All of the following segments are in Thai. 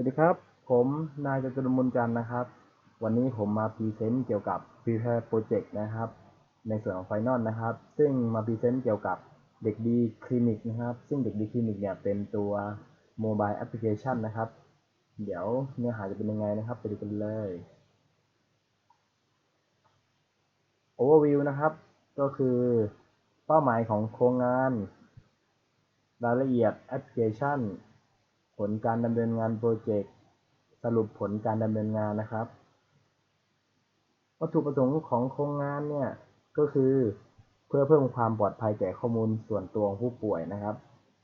สวัสดีครับ ผมนายจตุรมนจันทร์นะครับ วันนี้ผมมาพรีเซนต์เกี่ยวกับ Prepare Project นะครับ ในส่วนของ Final นะครับ ซึ่งมาพรีเซนต์เกี่ยวกับเด็กดีคลินิกนะครับ ซึ่งเด็กดีคลินิกเนี่ยเป็นตัวโมบายแอปพลิเคชันนะครับ เดี๋ยวเนื้อหาจะเป็นยังไงนะครับ ไปดูกันเลย Overview นะครับ ก็คือเป้าหมายของโครงงาน รายละเอียดแอปพลิเคชัน ผลการดำเนินงานโปรเจกต์สรุปผลการดำเนินงานนะครับ วัตถุประสงค์ของโครงงานเนี่ยก็คือเพื่อเพิ่มความปลอดภัยแก่ข้อมูลส่วนตัวของผู้ป่วยนะครับ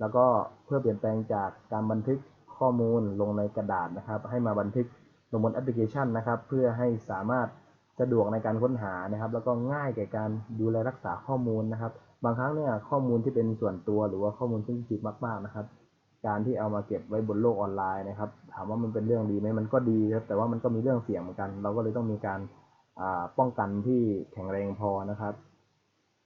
แล้วก็เพื่อเปลี่ยนแปลงจากการบันทึกข้อมูลลงในกระดาษนะครับ ให้มาบันทึกลงบนแอปพลิเคชันนะครับ เพื่อให้สามารถสะดวกในการค้นหานะครับ แล้วก็ง่ายแก่การดูแลรักษาข้อมูลนะครับ บางครั้งเนี่ยข้อมูลที่เป็นส่วนตัวหรือว่าข้อมูลที่จิตมาก ๆนะครับ การที่เอามาเก็บไว้บนโลกออนไลน์นะครับ ถามว่ามันเป็นเรื่องดีไหมมันก็ดีครับแต่ว่ามันก็มีเรื่องเสี่ยงเหมือนกัน เราก็เลยต้องมีการป้องกันที่แข็งแรงพอนะครับ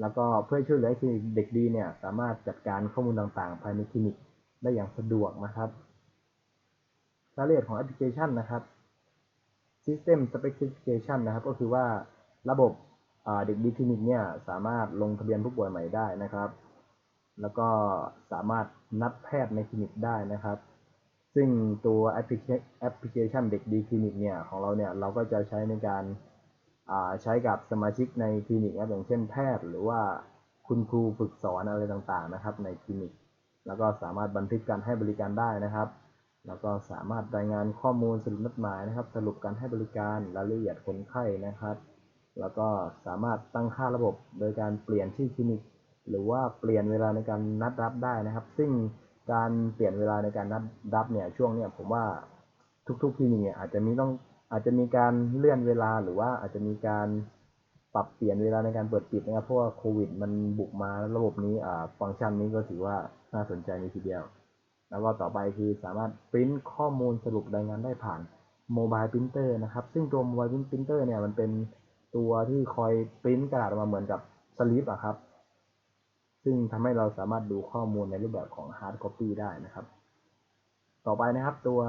แล้วก็เพื่อช่วยเหลือให้คลินิกเด็กดีเนี่ย สามารถจัดการข้อมูลต่างๆ ภายในคลินิกได้อย่างสะดวกนะครับรายละเอียดของแอปพลิเคชันนะครับ System Specification นะครับ ก็คือว่าระบบเด็กดีคลินิกเนี่ยสามารถลงทะเบียนผู้ป่วยใหม่ได้นะครับ แล้วก็สามารถ นัดแพทย์ในคลินิกได้นะครับ ซึ่งตัวแอปพลิเคชันเด็กดีคลินิกเนี่ยของเราเนี่ยเราก็จะใช้ในการใช้กับสมาชิกในคลินิกนะอย่างเช่นแพทย์ หรือว่าคุณครูฝึกสอนอะไรต่างๆนะครับ ในคลินิก แล้วก็สามารถบันทึกการให้บริการได้นะครับ แล้วก็สามารถรายงานข้อมูลสรุปนัดหมายนะครับ สรุปการให้บริการรายละเอียดคนไข้นะครับ แล้วก็สามารถตั้งค่าระบบโดยการเปลี่ยนชื่อคลินิก หรือว่าเปลี่ยนเวลาในการนัดรับได้นะครับ ซึ่งการเปลี่ยนเวลาในการนัดรับเนี่ยช่วงเนี่ยผมว่าทุกๆคลินิกเนี่อาจจะมีต้องอาจจะมีการเลื่อนเวลาหรือว่าอาจจะมีการปรับเปลี่ยนเวลาในการเปิดปิดนะครับเพราะว่าโควิด มันบุกมาระบบนี้อ่าฟังก์ชันนี้ก็ถือว่าน่าสนใจในทีเดียว แล้วก็ต่อไปคือสามารถปริ้นข้อมูลสรุปรายงานได้ผ่านโมบายปรินเตอร์นะครับซึ่งตัวโมบายปรินเตอร์เนี่ยมันเป็นตัวที่คอยปริ้นกระดาษออกมาเหมือนกับสลิปอะครับ ซึ่งทำให้เราสามารถดูข้อมูลในรูปแบบของ hard copy ได้นะครับ ต่อไปนะครับตัว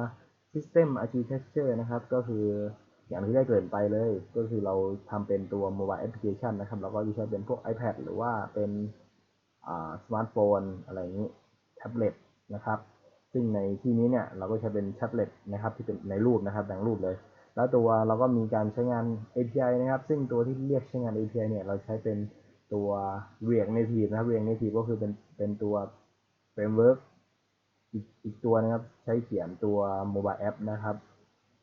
system architecture นะครับ ก็คืออย่างที่ได้เกริ่นไปเลย ก็คือเราทำเป็นตัว mobile application นะครับ เราก็จะใช้เป็นพวก iPad หรือว่าเป็นสมาร์ทโฟนอะไรอย่างนี้แท็บเล็ตนะครับ ซึ่งในที่นี้เนี่ยเราก็ใช้เป็นแท็บเล็ตนะครับที่เป็นในรูปนะครับแบ่งรูปเลย แล้วตัวเราก็มีการใช้งาน API นะครับ ซึ่งตัวที่เรียกใช้งาน API เนี่ยเราใช้เป็น ตัว React Native นะครับ React Native ก็คือเป็นเป็นตัว framework อีกอีกตัวนะครับใช้เขียนตัว mobile app นะครับ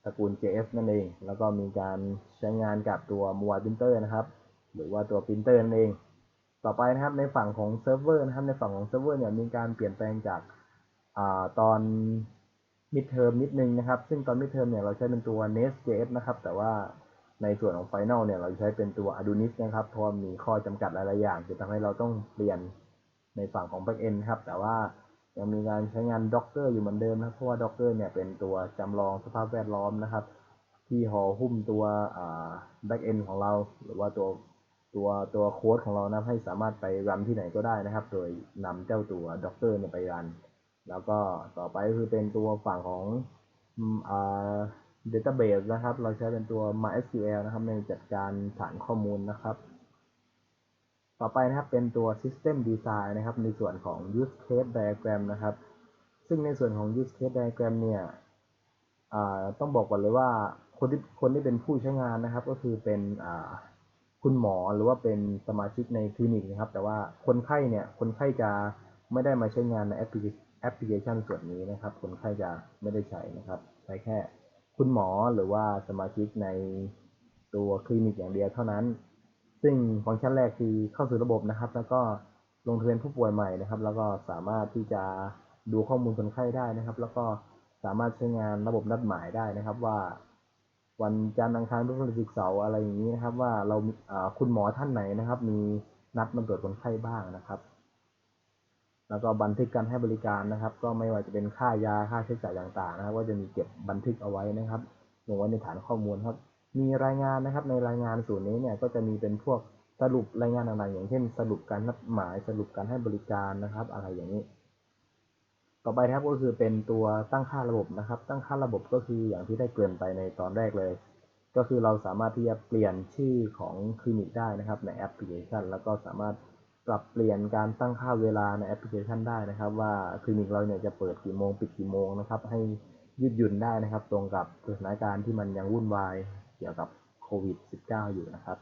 ตระกูล JS นั่นเอง แล้วก็มีการใช้งานกับตัว mobile printer นะครับ หรือว่าตัว printer นั่นเอง ต่อไปนะครับในฝั่งของเซิร์ฟเวอร์นะครับในฝั่งของเซิร์ฟเวอร์เนี่ยมีการเปลี่ยนแปลงจากอาตอน mid term นิดนึงนะครับ ซึ่งตอน mid term เนี่ยเราใช้เป็นตัว Nest.js นะครับ แต่ว่า ในส่วนของ Final เนี่ยเราใช้เป็นตัว Adonis นะครับ เพราะมีข้อจำกัดหลายๆอย่าง จะทำให้เราต้องเปลี่ยนในฝั่งของ Backend ครับ แต่ว่ายังมีการใช้งาน Docker อยู่เหมือนเดิมนะเพราะว่า Docker เนี่ยเป็นตัวจำลองสภาพแวดล้อมนะครับ ที่ห่อหุ้มตัว Backend ของเรา หรือว่าตัวตัวตัวโค้ดของเรานะให้สามารถไปรันที่ไหนก็ได้นะครับ โดยนำเจ้าตัว Docker เนี่ยไปรัน แล้วก็ต่อไปก็คือเป็นตัวฝั่งของอ่า database นะครับ เราใช้เป็นตัว MySQL นะครับในจัดการฐานข้อมูลนะครับ ต่อไปนะครับเป็นตัว system design นะครับ ในส่วนของ use case diagram นะครับ ซึ่งในส่วนของ use case diagram เนี่ยต้องบอกก่อนเลยว่าคนที่คนที่เป็นผู้ใช้งานนะครับ ก็คือเป็นคุณหมอหรือว่าเป็นสมาชิกในคลินิกนะครับ แต่ว่าคนไข้เนี่ยคนไข้จะไม่ได้มาใช้งานในแอปพลิเคชันส่วนนี้นะครับ คนไข้จะไม่ได้ใช้นะครับ ใช้แค่ คุณหมอหรือว่าสมาชิกในตัวคลินิกอย่างเดียวเท่านั้น ซึ่งฟังก์ชันแรกคือเข้าสู่ระบบนะครับ แล้วก็ลงทะเบียนผู้ป่วยใหม่นะครับ แล้วก็สามารถที่จะดูข้อมูลคนไข้ได้นะครับ แล้วก็สามารถใช้งานระบบนัดหมายได้นะครับว่า วันจันทร์อังคารพฤหัสศุกร์เสาร์อะไรอย่างนี้นะครับ ว่าเราคุณหมอท่านไหนนะครับ มีนัดมาตรวจคนไข้บ้างนะครับ แล้วก็บันทึกการให้บริการนะครับ ก็ไม่ว่าจะเป็นค่ายาค่าใช้จ่ายต่างๆนะครับก็จะมีเก็บบันทึกเอาไว้นะครับลงไว้ในฐานข้อมูลครับ มีรายงานนะครับในรายงานส่วนนี้เนี่ยก็จะมีเป็นพวกสรุปรายงานต่างๆอย่างเช่น สรุปการนัดหมายสรุปการให้บริการนะครับ อะไรอย่างนี้ ต่อไปนะครับก็คือเป็นตัวตั้งค่าระบบนะครับ ตั้งค่าระบบก็คืออย่างที่ได้เกริ่นไปในตอนแรกเลย ก็คือเราสามารถที่จะเปลี่ยนชื่อของคลินิกได้นะครับในแอปพลิเคชัน แล้วก็สามารถ ปรับเปลี่ยนการตั้งค่าเวลาในแอปพลิเคชันได้นะครับ ว่าคลินิกเราเนี่ยจะเปิดกี่โมงปิดกี่โมงนะครับ ให้ยืดหยุ่นได้นะครับ ตรงกับสถานการณ์ที่มันยังวุ่นวายเกี่ยวกับโควิด -19 อยู่นะครับ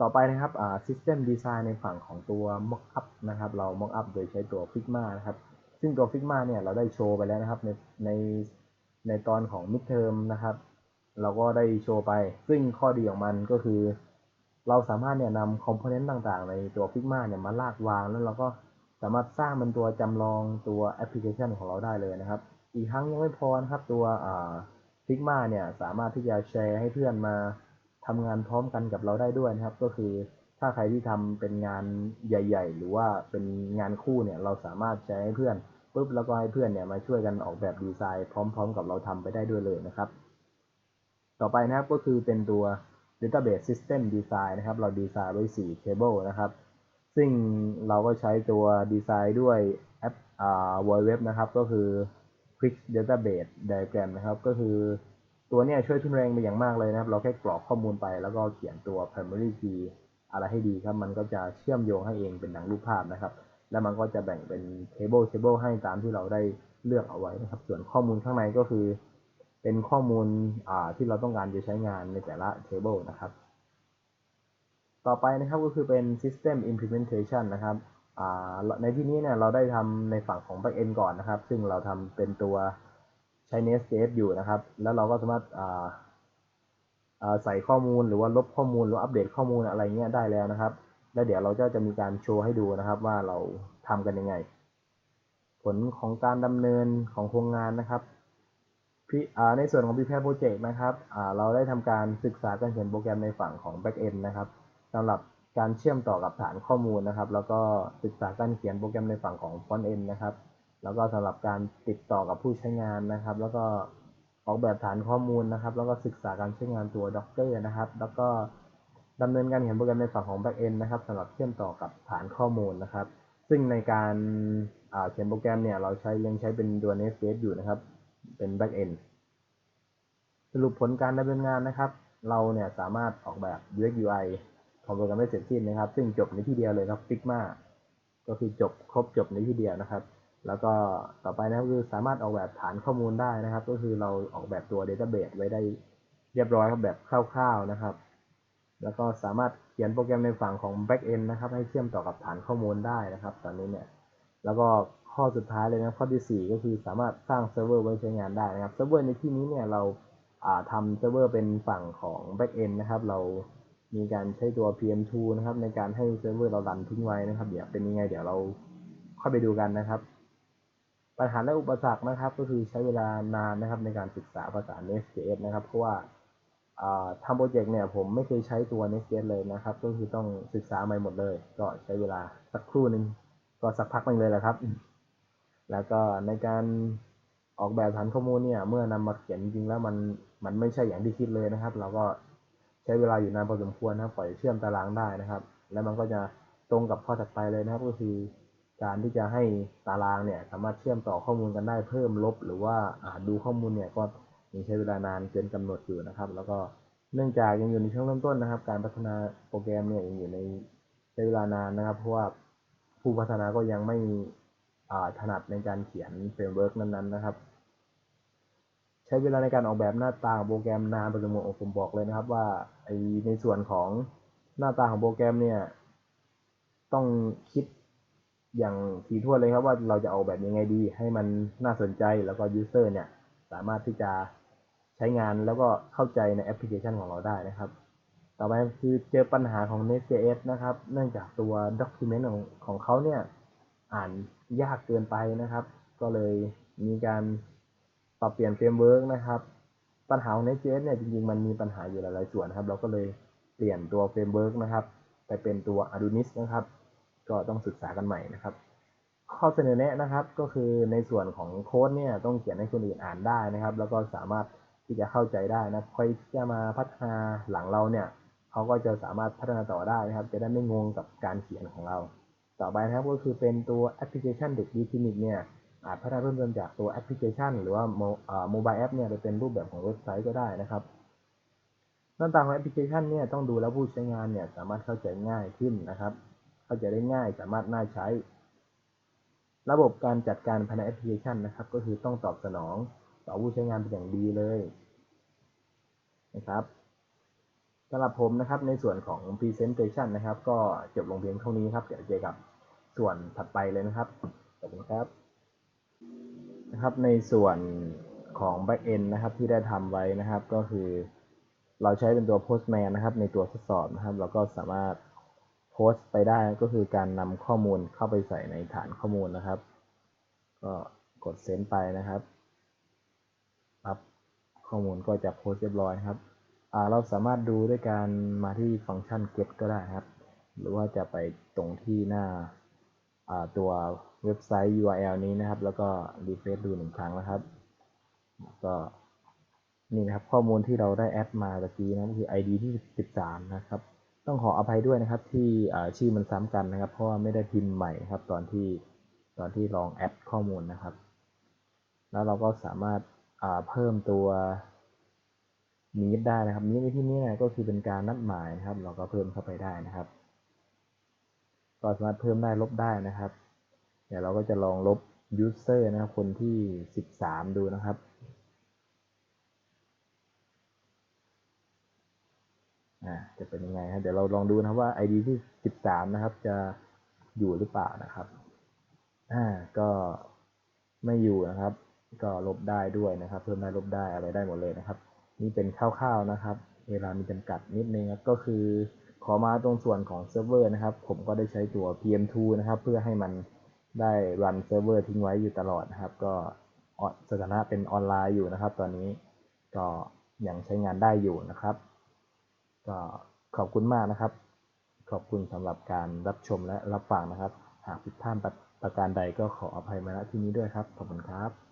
ต่อไปนะครับอ่า System Design ในฝั่งของตัว Mockup นะครับ เรา Mockup โดยใช้ตัว Figma นะครับ ซึ่งตัว Figma เนี่ยเราได้โชว์ไปแล้วนะครับในในในตอนของ Midterm นะครับ เราก็ได้โชว์ไป ซึ่งข้อดีของมันก็คือ เราสามารถเนี่ยนำคอมโพเนนต์ต่างๆ ในตัว Figma เนี่ยมาลากวาง แล้วเราก็สามารถสร้างเป็นตัวจำลองตัวแอปพลิเคชันของเราได้เลยนะครับ อีกทั้งยังไม่พอนะครับตัวอ่า Figma เนี่ยสามารถที่จะแชร์ให้เพื่อนมาทำงานพร้อมกันกับเราได้ด้วยนะครับ ก็คือถ้าใครที่ทำเป็นงานใหญ่ ๆ หรือว่าเป็นงานคู่เนี่ยเราสามารถแชร์ให้เพื่อนปุ๊บแล้วก็ให้เพื่อนเนี่ยมาช่วยกันออกแบบดีไซน์พร้อม ๆ กับเราทำไปได้ด้วยเลยนะครับ ต่อไปนะครับก็คือเป็นตัว Database System Design นะครับ เราดีไซน์ไว้ 4 Table นะครับ ซึ่งเราก็ใช้ตัวดีไซน์ด้วยแอปอ่า Void Web นะครับ ก็คือ Quick Database Diagram นะครับ ก็คือตัวเนี้ยช่วยทุนแรงไปอย่างมากเลยนะครับ เราแค่กรอกข้อมูลไปแล้วก็เขียนตัว primary key อะไรให้ดีครับ มันก็จะเชื่อมโยงให้เองเป็นดังรูปภาพนะครับ แล้วมันก็จะแบ่งเป็น table table ให้ตามที่เราได้เลือกเอาไว้นะครับ ส่วนข้อมูลข้างในก็คือ เป็นข้อมูลที่เราต้องการจะใช้งานในแต่ละ table นะครับ ต่อไปนะครับก็คือเป็น system implementation นะครับในที่นี้เนี่ยเราได้ทำในฝั่งของ backend ก่อนนะครับ ซึ่งเราทำเป็นตัวใช้ Nest.js อยู่นะครับ แล้วเราก็สามารถใส่ข้อมูลหรือว่าลบข้อมูลหรืออัปเดตข้อมูลอะไรเงี้ยได้แล้วนะครับ แล้วเดี๋ยวเราจะจะมีการโชว์ให้ดูนะครับว่าเราทำกันยังไง ผลของการดำเนินของโครงงานนะครับ ในส่วนของ Prepare Project นะครับเราได้ทำการศึกษาการเขียนโปรแกรมในฝั่งของ Backend นะครับสำหรับการเชื่อมต่อกับฐานข้อมูลนะครับ แล้วก็ศึกษาการเขียนโปรแกรมในฝั่งของ Frontend นะครับ แล้วก็สำหรับการติดต่อกับผู้ใช้งานนะครับ แล้วก็ออกแบบฐานข้อมูลนะครับ แล้วก็ศึกษาการใช้งานตัว Docker นะครับ แล้วก็ดำเนินการเขียนโปรแกรมในฝั่งของ Backend นะครับสำหรับเชื่อมต่อกับฐานข้อมูลนะครับ ซึ่งในการเขียนโปรแกรมเนี่ยเราใช้ยังใช้เป็นตัว Nest.js อยู่นะครับ เป็น Backend สรุปผลการดำเนินงานนะครับ เราเนี่ยสามารถออกแบบ UX UI ของโปรแกรมได้เสร็จสิ้นนะครับ ซึ่งจบในที่เดียวเลยครับ Figma ก็คือจบครบจบในที่เดียวนะครับ แล้วก็ต่อไปนะครับคือสามารถออกแบบฐานข้อมูลได้นะครับ ก็คือเราออกแบบตัว Database ไว้ได้เรียบร้อยครับแบบคร่าวๆนะครับ แล้วก็สามารถเขียนโปรแกรมในฝั่งของ Backend นะครับ ให้เชื่อมต่อกับฐานข้อมูลได้นะครับ ตอนนี้เนี่ย แล้วก็ ข้อสุดท้ายเลยนะข้อที่ 4 ก็คือสามารถสร้างเซิร์ฟเวอร์ไว้ใช้งานได้นะครับเซิร์ฟเวอร์ในที่นี้เนี่ยเราทำเซิร์ฟเวอร์เป็นฝั่งของ Backend นะครับ เรามีการใช้ตัว PM2 นะครับในการให้เซิร์ฟเวอร์เรารันทิ้งไว้นะครับ เดี๋ยวเป็นยังไงเดี๋ยวเราเข้าไปดูกันนะครับ ปัญหาและอุปสรรคนะครับ ก็คือใช้เวลานานนะครับในการศึกษาภาษา Nest.js นะครับ เพราะว่าทำโปรเจกต์เนี่ยผมไม่เคยใช้ตัว Nest.js เลยนะครับ ก็คือต้องศึกษาใหม่หมดเลย ก็ใช้เวลาสักครู่หนึ่งก็สักพักหนึ่งเลยแหละครับ แล้วก็ในการออกแบบฐานข้อมูลเนี่ย เมื่อนำมาเขียนจริงแล้วมันมันไม่ใช่อย่างที่คิดเลยนะครับ เราก็ใช้เวลาอยู่นานพอสมควรนะครับปล่อยเชื่อมตารางได้นะครับ แล้วมันก็จะตรงกับข้อถัดไปเลยนะครับ ก็คือ การที่จะให้ตารางเนี่ย สามารถเชื่อมต่อข้อมูลกันได้เพิ่มลบ หรือว่าดูข้อมูลเนี่ยก็ยังใช้เวลานานเกินกำหนดอยู่นะครับ แล้วก็เนื่องจากยังอยู่ในช่วงเริ่มต้นนะครับ การพัฒนาโปรแกรมเนี่ยยังอยู่ในใช้เวลานานนะครับ เพราะว่าผู้พัฒนาก็ยังไม่ ถนัดในการเขียนเฟรมเวิร์กนั้นๆนะครับ ใช้เวลาในการออกแบบหน้าตาของโปรแกรมนานพอสมควรผมบอกเลยนะครับว่าไอในส่วนของหน้าตาของโปรแกรมเนี่ยต้องคิดอย่างถี่ถ้วเลยครับว่าเราจะออกแบบยังไงดี ให้มันน่าสนใจแล้วก็ยูเซอร์เนี่ยสามารถที่จะใช้งานแล้วก็เข้าใจในแอปพลิเคชันของเราได้นะครับ ต่อไปคือเจอปัญหาของ Nest.js นะครับ เนื่องจากตัว document ของของเขาเนี่ยอ่าน ยากเกินไปนะครับ ก็เลยมีการปรับเปลี่ยนเฟรมเวิร์กนะครับ ปัญหาของ Nest.js เนี่ยจริงๆ มันมีปัญหาอยู่หลายๆส่วนนะครับ เราก็เลยเปลี่ยนตัวเฟรมเวิร์กนะครับ ไปเป็นตัว Adonis นะครับ ก็ต้องศึกษากันใหม่นะครับ ข้อเสนอแนะนะครับก็คือในส่วนของโค้ดเนี่ยต้องเขียนให้คนอื่นอ่านได้นะครับ แล้วก็สามารถที่จะเข้าใจได้นะใครที่จะมาพัฒนาหลังเราเนี่ยเขาก็จะสามารถพัฒนาต่อได้นะครับ จะได้ไม่งงกับการเขียนของเรา ต่อไปนะครับก็คือเป็นตัวแอปพลิเคชันเด็กดีคลินิกเนี่ยอาจพัฒนาเพิ่มเติมจากตัวแอปพลิเคชัน หรือว่าโมบายแอปเนี่ยไปเป็นรูปแบบของเว็บไซต์ก็ได้นะครับหน้าตาของแอปพลิเคชันเนี่ยต้องดูแล้วผู้ใช้งานเนี่ยสามารถเข้าใจง่ายขึ้นนะครับ เข้าใจได้ง่ายสามารถน่าใช้ ระบบการจัดการภายในแอปพลิเคชันนะครับ ก็คือต้องตอบสนอง ต่อผู้ใช้งานเป็นอย่างดีเลยนะครับ สำหรับผมนะครับในส่วนของ Presentation นะครับ ก็จบลงเพียงเท่านี้ครับ เดี๋ยวเจอกับส่วนถัดไปเลยนะครับขอบคุณครับนะครับในส่วนของ Backend นะครับที่ได้ทำไว้นะครับ ก็คือเราใช้เป็นตัว Postman นะครับ ในตัวทดสอบนะครับ เราก็สามารถโพสต์ไปได้ก็คือการนำข้อมูลเข้าไปใส่ในฐานข้อมูลนะครับ ก็กดเซนไปนะครับ ครับ ข้อมูลก็จะโพสต์เรียบร้อยครับ เราสามารถดูด้วยการมาที่ฟังก์ชัน get ก็ได้ครับ หรือว่าจะไปตรงที่หน้าตัวเว็บไซต์ URL นี้นะครับ แล้วก็รีเฟรชดูหนึ่งครั้งนะครับ ก็นี่นะครับข้อมูลที่เราได้แอดมาตะกี้นะคือ ID ที่ 13 นะครับ ต้องขออภัยด้วยนะครับที่ชื่อมันซ้ำกันนะครับ เพราะว่าไม่ได้พิมพ์ใหม่ครับ ตอนที่ตอนที่ลองแอดข้อมูลนะครับ แล้วเราก็สามารถเพิ่มตัว มีดได้นะครับมีดในที่นี้นะก็คือเป็นการนัดหมายนะครับ เราก็เพิ่มเข้าไปได้นะครับ ก็สามารถเพิ่มได้ลบได้นะครับ เดี๋ยวเราก็จะลองลบ user นะครับ คนที่ 13 ดูนะครับอ่าจะเป็นยังไงครับเดี๋ยวเราลองดูนะครับว่า ID ที่ 13 นะครับ จะอยู่หรือเปล่านะครับอ่าก็ไม่อยู่นะครับ ก็ลบได้ด้วยนะครับ เพิ่มได้ลบได้อะไรได้หมดเลยนะครับ นี่เป็นคร่าวๆนะครับ เวลามีจำกัดนิดนึงก็คือ ขอมาตรงส่วนของเซิร์ฟเวอร์นะครับ ผมก็ได้ใช้ตัว PM2 นะครับ เพื่อให้มันได้รันเซิร์ฟเวอร์ทิ้งไว้อยู่ตลอดนะครับ ก็สถานะเป็นออนไลน์อยู่นะครับ ตอนนี้ก็ยังใช้งานได้อยู่นะครับ ก็ขอบคุณมากนะครับ ขอบคุณสำหรับการรับชมและรับฟังนะครับ หากผิดพลาดประการใดก็ขออภัยมาณที่นี้ด้วยครับ ขอบคุณครับ